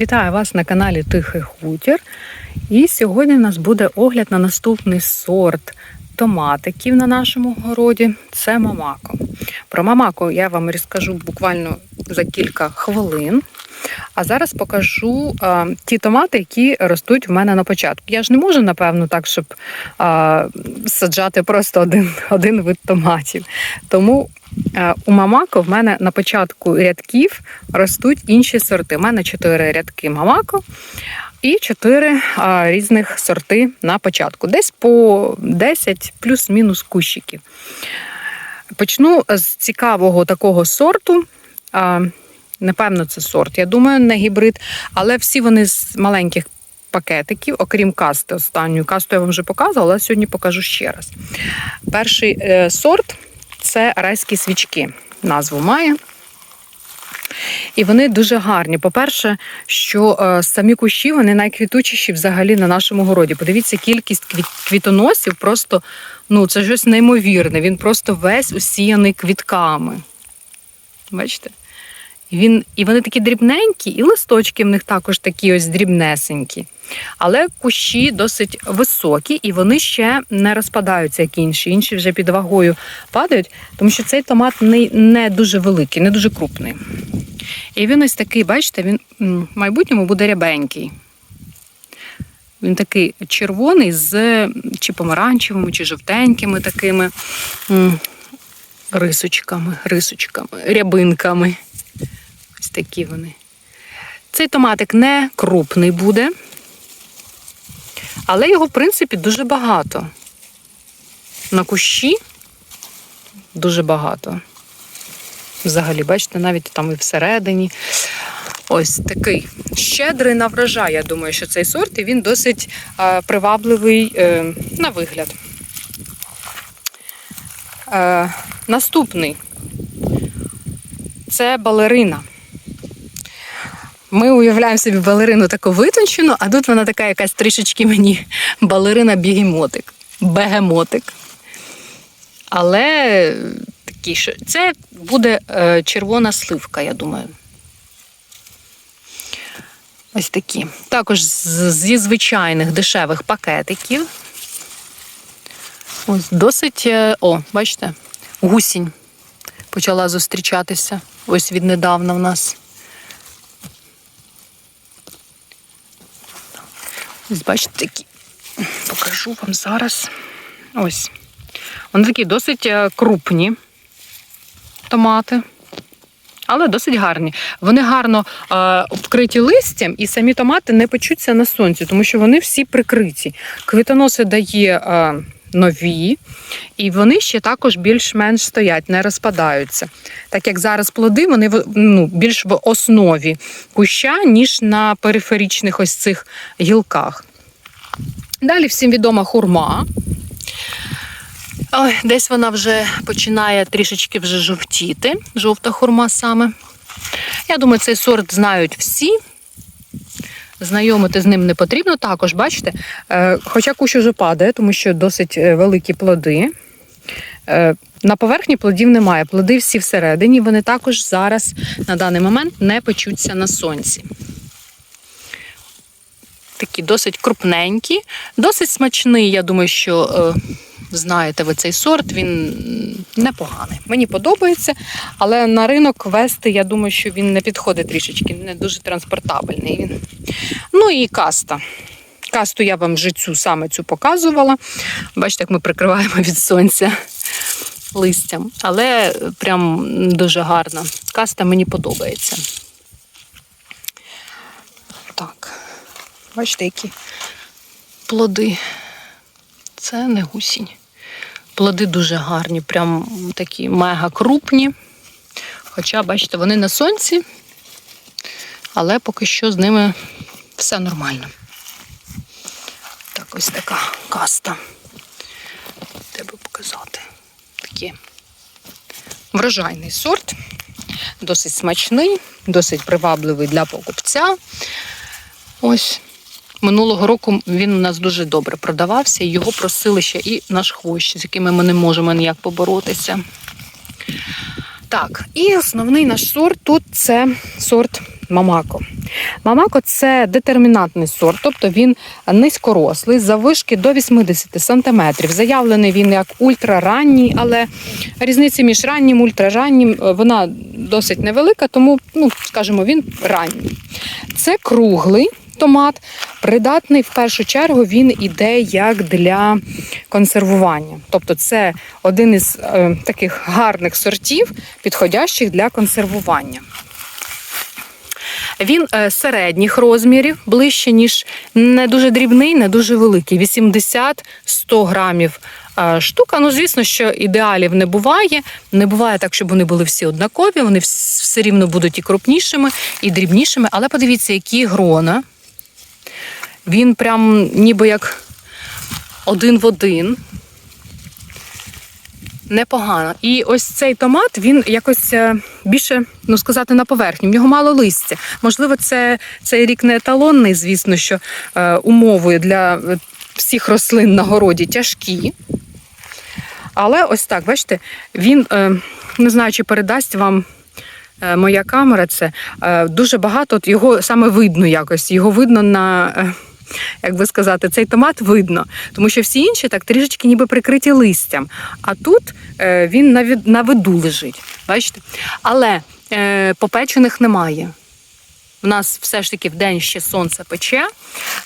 Вітаю вас на каналі Тихий Хутір. І сьогодні у нас буде огляд на наступний сорт томатиків на нашому городі. Це мамако. Про мамако я вам розкажу буквально за кілька хвилин. А зараз покажу а, ті томати, які ростуть в мене на початку. Я ж не можу, напевно, так, щоб а, саджати просто один, один вид томатів. Тому а, у мамако в мене на початку рядків ростуть інші сорти. У мене чотири рядки мамако і чотири різних сорти на початку. Десь по 10 плюс-мінус кущиків. Почну з цікавого такого сорту. А, Напевно, це сорт. Я думаю, не гібрид, але всі вони з маленьких пакетиків, окрім касти. Останню касту я вам вже показувала, але сьогодні покажу ще раз. Перший е, сорт це райські свічки. Назву має. І вони дуже гарні. По-перше, що е, самі кущі вони найквітучіші взагалі на нашому городі. Подивіться, кількість квіт- квітоносів просто ну, це щось неймовірне. Він просто весь усіяний квітками. Бачите? Він, і вони такі дрібненькі, і листочки в них також такі ось дрібнесенькі. Але кущі досить високі, і вони ще не розпадаються, як інші. Інші вже під вагою падають, тому що цей томат не, не дуже великий, не дуже крупний. І він ось такий, бачите, він в майбутньому буде рябенький. Він такий червоний з чи помаранчевими, чи жовтенькими такими рисочками, рисочками, рябинками. Ось такі вони. Цей томатик не крупний буде, але його, в принципі, дуже багато. На кущі дуже багато. Взагалі, бачите, навіть там і всередині. Ось такий щедрий на врожай. Я думаю, що цей сорт і він досить е, привабливий е, на вигляд. Е, наступний це балерина. Ми уявляємо собі балерину таку витончену, а тут вона така якась трішечки мені балерина бігемотик, бегемотик. Але такі, що це буде е, червона сливка, я думаю. Ось такі. Також зі звичайних дешевих пакетиків. Ось досить. е, О, бачите, гусінь почала зустрічатися. Ось віднедавна в нас. Ось бачите, такі. Покажу вам зараз. Ось. Вони такі досить е, крупні томати, але досить гарні. Вони гарно е, вкриті листям, і самі томати не печуться на сонці, тому що вони всі прикриті. Квітоноси дає е, нові, і вони ще також більш-менш стоять, не розпадаються. Так як зараз плоди, вони ну, більш в основі куща, ніж на периферічних ось цих гілках. Далі всім відома хурма. Ой, десь вона вже починає трішечки вже жовтіти, жовта хурма саме. Я думаю, цей сорт знають всі. Знайомити з ним не потрібно. Також, бачите, е, хоча кущ уже падає, тому що досить е, великі плоди. Е, На поверхні плодів немає. Плоди всі всередині, вони також зараз на даний момент не печуться на сонці. Такі досить крупненькі, досить смачний. Я думаю, що е, знаєте ви цей сорт, він непоганий. Мені подобається, але на ринок вести, я думаю, що він не підходить трішечки, не дуже транспортабельний. Він. Ну і каста. Касту я вам вже цю саме цю показувала. Бачите, як ми прикриваємо від сонця листям. Але прям дуже гарна. Каста мені подобається. Так. Бачите, які плоди. Це не гусінь. Плоди дуже гарні, прям такі мега крупні. Хоча, бачите, вони на сонці, але поки що з ними все нормально. Так, ось така каста. Тебе показати. Такі врожайний сорт, досить смачний, досить привабливий для покупця. Ось минулого року він у нас дуже добре продавався, його просили ще і наш хвощ, з якими ми не можемо ніяк поборотися. Так, і основний наш сорт тут це сорт Мамако. Мамако це детермінантний сорт, тобто він низькорослий, заввишки до 80 см. Заявлений він як ультраранній, але різниця між раннім і ультрараннім е, вона досить невелика, тому, ну, скажімо, він ранній. Це круглий томат, придатний в першу чергу він іде як для консервування. Тобто це один із е, таких гарних сортів, підходящих для консервування. Він е, середніх розмірів, ближче, ніж не дуже дрібний, не дуже великий. 80-100 грамів е, штука. Ну, звісно, що ідеалів не буває. Не буває так, щоб вони були всі однакові. Вони все рівно будуть і крупнішими, і дрібнішими. Але подивіться, які грона. Він прям ніби як один в один. Непогано. І ось цей томат він якось е, більше, ну сказати, на поверхні. В нього мало листя. Можливо, це цей рік не еталонний, звісно, що е, умови для е, всіх рослин на городі тяжкі. Але ось так, бачите, він е, не знаю, чи передасть вам е, моя камера це е, дуже багато. От його саме видно якось. Його видно на. е, Як би сказати, цей томат видно, тому що всі інші так трішечки ніби прикриті листям. А тут е, він на, виду лежить. Бачите? Але е, попечених немає. У нас все ж таки в день ще сонце пече,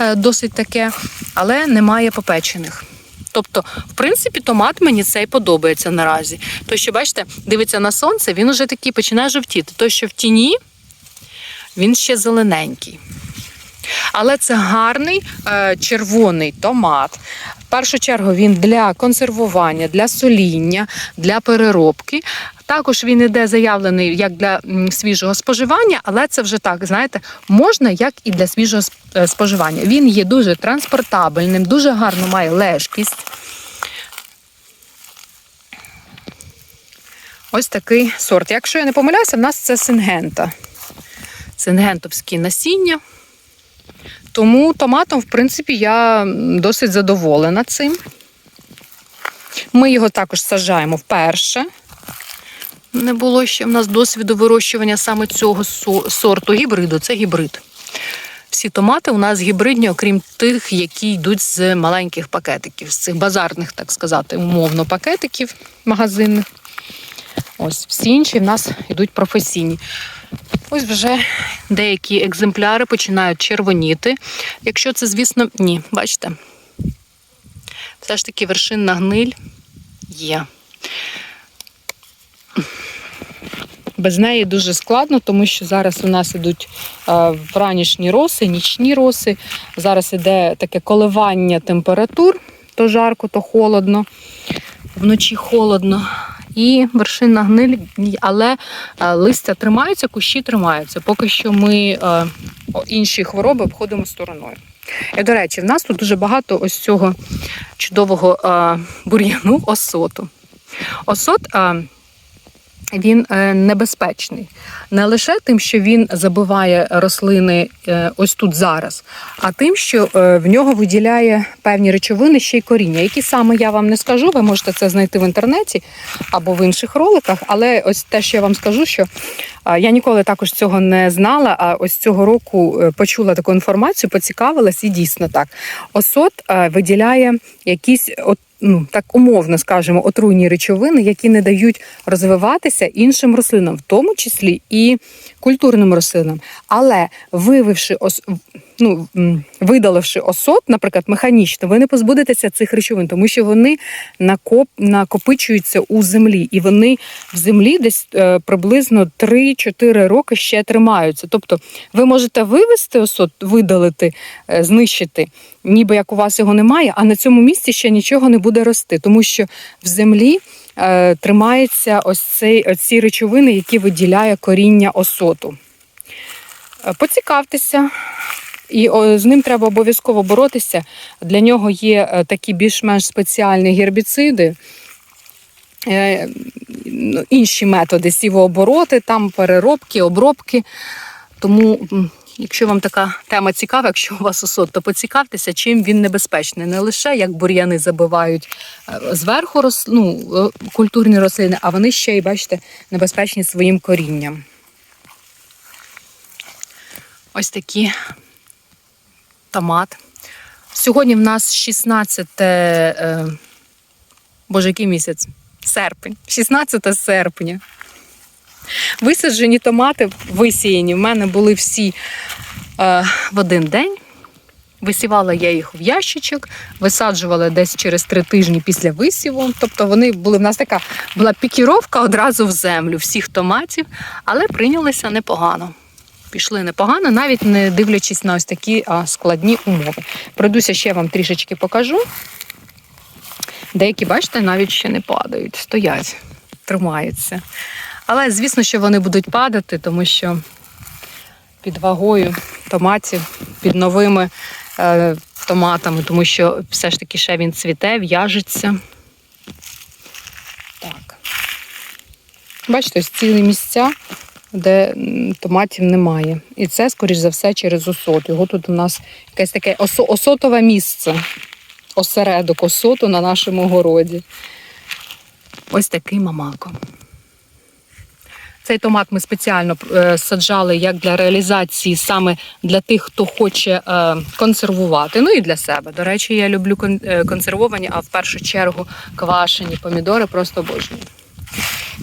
е, досить таке, але немає попечених. Тобто, в принципі, томат мені цей подобається наразі. Той, що бачите, дивиться на сонце, він уже такий починає жовтіти. Той, що в тіні, він ще зелененький. Але це гарний е, червоний томат. В першу чергу він для консервування, для соління, для переробки. Також він іде заявлений як для свіжого споживання, але це вже так, знаєте, можна як і для свіжого е, споживання. Він є дуже транспортабельним, дуже гарно має лежкість. Ось такий сорт. Якщо я не помиляюся, в нас це сингента. Сингентовські насіння. Тому томатом, в принципі, я досить задоволена цим. Ми його також саджаємо вперше. Не було ще в нас досвіду вирощування саме цього сорту гібриду. Це гібрид. Всі томати у нас гібридні, окрім тих, які йдуть з маленьких пакетиків, з цих базарних, так сказати, умовно, пакетиків магазинних. Ось всі інші в нас йдуть професійні. Ось вже деякі екземпляри починають червоніти. Якщо це, звісно, ні, бачите, все ж таки вершинна гниль є. Без неї дуже складно, тому що зараз у нас ідуть е, вранішні роси, нічні роси. Зараз іде таке коливання температур, то жарко, то холодно, вночі холодно. І вершина гниль, але е, листя тримаються, кущі тримаються. Поки що ми е, інші хвороби обходимо стороною. І, до речі, в нас тут дуже багато ось цього чудового е, бур'яну осоту. Осот е, він е, небезпечний не лише тим, що він забиває рослини е, ось тут зараз, а тим, що е, в нього виділяє певні речовини ще й коріння. Які саме я вам не скажу, ви можете це знайти в інтернеті або в інших роликах. Але ось те, що я вам скажу, що я ніколи також цього не знала. А ось цього року почула таку інформацію, поцікавилась, і дійсно так. Осот виділяє якісь от. Ну, так умовно скажемо, отруйні речовини, які не дають розвиватися іншим рослинам, в тому числі і культурним рослинам. Але вививши ос... ну, видаливши осот, наприклад, механічно, ви не позбудетеся цих речовин, тому що вони накоп... накопичуються у землі, і вони в землі десь е, приблизно 3-4 роки ще тримаються. Тобто ви можете вивести осот, видалити, е, знищити, ніби як у вас його немає, а на цьому місці ще нічого не буде рости, тому що в землі е, тримається ось цей, ці речовини, які виділяє коріння осоту. Поцікавтеся. І з ним треба обов'язково боротися. Для нього є е, такі більш-менш спеціальні гербіциди, е, ну, інші методи сівообороти, там переробки, обробки. Тому, якщо вам така тема цікава, якщо у вас осот, то поцікавтеся, чим він небезпечний. Не лише як бур'яни забивають е, зверху ну, культурні рослини, а вони ще й, бачите, небезпечні своїм корінням. Ось такі томат. Сьогодні в нас 16, е, боже, який місяць? Серпень. 16 серпня. Висаджені томати висіяні. В мене були всі е, в один день. Висівала я їх в ящичок, висаджувала десь через три тижні після висіву. Тобто вони були в нас така була пікіровка одразу в землю всіх томатів, але прийнялися непогано. Пішли непогано, навіть не дивлячись на ось такі складні умови. Пройдуся ще вам трішечки покажу. Деякі, бачите, навіть ще не падають, стоять, тримаються. Але звісно, що вони будуть падати, тому що під вагою томатів, під новими е, томатами, тому що все ж таки ще він цвіте, в'яжеться. Так. Бачите, ось цілі місця, де томатів немає. І це, скоріш за все, через осот. Його тут у нас якесь таке осо- осотове місце, осередок осоту на нашому городі. Ось такий мамако. Цей томат ми спеціально е, саджали як для реалізації саме для тих, хто хоче е, консервувати. Ну і для себе. До речі, я люблю е, консервовані, а в першу чергу квашені помідори просто обожнюю.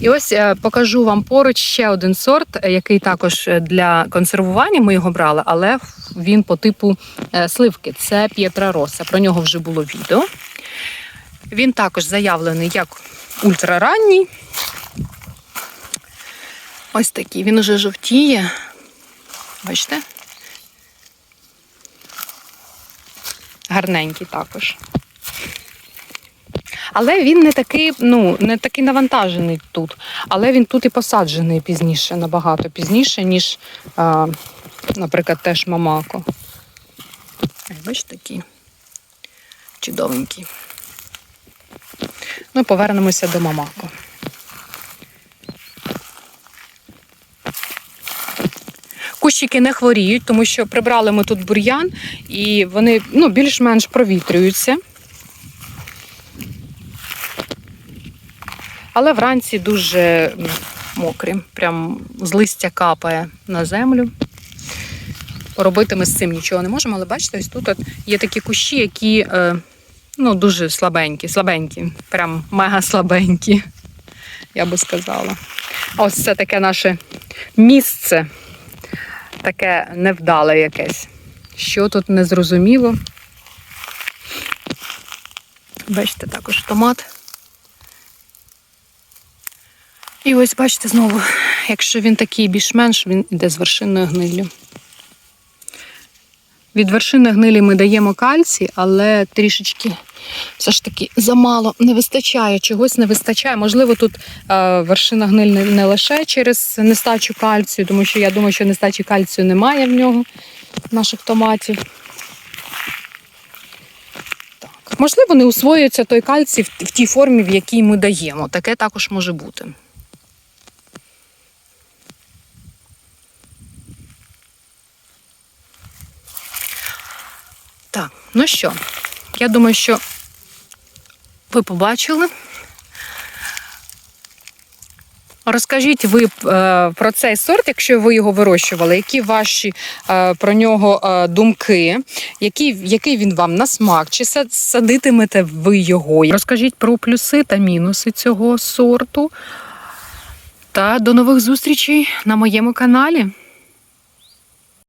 І ось е, покажу вам поруч ще один сорт, е, який також е, для консервування ми його брали, але він по типу сливки. Це П'єтра Роса. Про нього вже було відео. Він також заявлений як ультраранній. Ось такий. Він уже жовтіє. Бачите? Гарненький також. Але він не такий, ну, не такий навантажений тут. Але він тут і посаджений пізніше, набагато пізніше, ніж, а, наприклад, теж мамако. Бачите, такий чудовенький. Ну, повернемося до мамако. Кущики не хворіють, тому що прибрали ми тут бур'ян і вони ну, більш-менш провітрюються. Але вранці дуже мокрі, прям з листя капає на землю. Робити ми з цим нічого не можемо, але бачите, ось тут от є такі кущі, які е, ну, дуже слабенькі, слабенькі, прям мега слабенькі, я би сказала. А ось це таке наше місце, таке невдале якесь. Що тут незрозуміло. Бачите, також томат. І ось бачите знову, якщо він такий більш-менш, він йде з вершинною гниллю. Від вершини гнилі ми даємо кальцій, але трішечки все ж таки замало не вистачає, чогось не вистачає. Можливо, тут е, вершина гниль не, не лише через нестачу кальцію, тому що я думаю, що нестачі кальцію немає в нього, наших томатів. Так. Можливо, не усвоюється той кальцій в, в тій формі, в якій ми даємо. Таке також може бути. Так, ну що, я думаю, що ви побачили. Розкажіть ви е, про цей сорт, якщо ви його вирощували, які ваші е, про нього е, думки, який, який він вам на смак, чи садитимете ви його? Розкажіть про плюси та мінуси цього сорту. Та до нових зустрічей на моєму каналі.